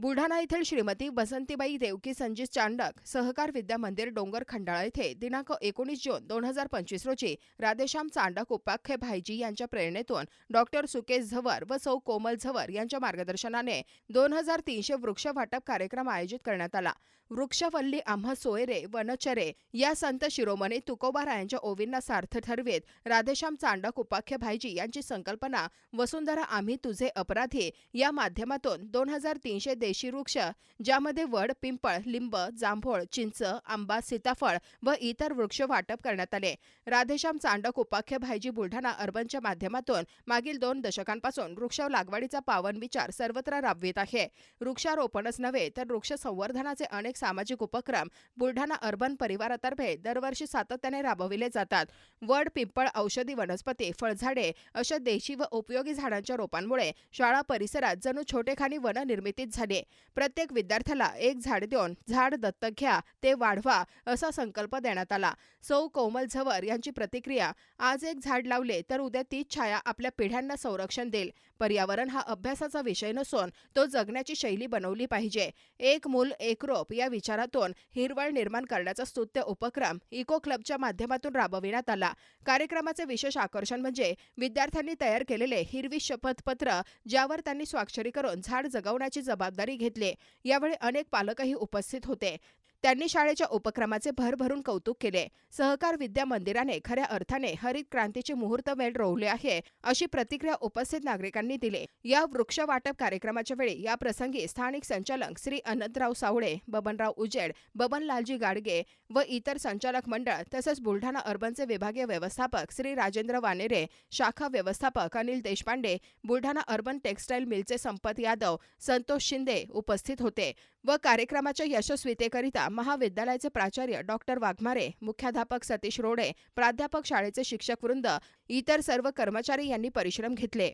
बुलढाणा येथील श्रीमती बसंतीबाई देवकी संजीत चांडक सहकार विद्या मंदिर डोंगर खंडाळा येथे दिनांक एकोणीस जून दोन हजार पंचवीस रोजी राधेश्याम चांडक उपाख्य भाईजी यांच्या प्रेरणेतून डॉक्टर सुकेश झवर व सौ कोमल झवर यांच्या मार्गदर्शनाने दोन हजार तीनशे वृक्ष वाटप कार्यक्रम आयोजित करण्यात आला. वृक्षवल्ली आम्हा सोयरे वनचरे या संत शिरोमणी तुकोबारायांच्या ओवींना सार्थ ठरवीत राधेश्याम चांडक उपाख्य भाईजी यांची संकल्पना वसुंधरा आम्ही तुझे अपराधी या माध्यमातून दोन हजार तीनशे देशी वृक्ष ज्यामध्ये वड पिंपळ लिंब जांभूळ चिंच आंबा सीताफळ व इतर वृक्ष वाटप करण्यात आले. राधेश्याम चांडक उपाख्य भाईजी बुलढाणा अर्बनच्या माध्यमातून मागील दोन दशकांपासून वृक्ष लागवडीचा पावन विचार सर्वत्र राबवित आहे. वृक्षारोपणच नव्हे तर वृक्ष संवर्धनाचे अनेक सामाजिक उपक्रम बुलढाणा अर्बन परिवारातर्फे दरवर्षी सातत्याने राबविले जातात. वड पिंपळ औषधी वनस्पती फळझाडे अशा देशी व उपयोगी झाडांच्या रोपांमुळे शाळा परिसरात जणू छोटेखानी वन निर्मितीच झाली. प्रत्येक विद्यार्थ्याला एक झाड देऊन झाड दत्तक घ्या ते वाढवा असा संकल्प देण्यात आला. सौ कोमल झवर यांची प्रतिक्रिया आज एक झाड लावले तर उद्या तीच छाया आपल्या पिढ्यांना संरक्षण देईल. पर्यावरण हा अभ्यासाचा विषय नसून तो जगण्याची शैली बनवली पाहिजे. एक मूल एक रोप या विचारातून हिरवळ निर्माण करण्याचा स्तुत्य उपक्रम इको क्लबच्या माध्यमातून राबविण्यात आला. कार्यक्रमाचे विशेष आकर्षण म्हणजे विद्यार्थ्यांनी तयार केलेले हिरवी शपथपत्र ज्यावर त्यांनी स्वाक्षरी करून झाड जगवण्याची जबाबदारी घेतली. यावेळी अनेक पालकही उपस्थित होते. त्यांनी शाळेच्या उपक्रमाचे भरभरून कौतुक केले. सहकार विद्या मंदिराने खऱ्या अर्थाने हरित क्रांतीचे मुहूर्त वेळ रोवले आहे अशी प्रतिक्रिया उपस्थित नागरिकांनी दिली. या वृक्ष वाटप कार्यक्रमाच्या वेळी या प्रसंगी स्थानिक संचालक श्री अनंतराव सावळे बबनराव उजेड बबनलालजी गाडगे व इतर संचालक मंडळ तसंच बुलढाणा अर्बनचे विभागीय व्यवस्थापक श्री राजेंद्र वानेरे शाखा व्यवस्थापक अनिल देशपांडे बुलढाणा अर्बन टेक्स्टाईल मिलचे संपत यादव संतोष शिंदे उपस्थित होते. व कार्यक्रमाच्या यशस्वीतेकरिता महाविद्यालयाचे प्राचार्य डॉक्टर वाघमारे मुख्याध्यापक सतीश रोडे प्राध्यापक शाळेचे शिक्षक वृंद इतर सर्व कर्मचारी यांनी परिश्रम घेतले.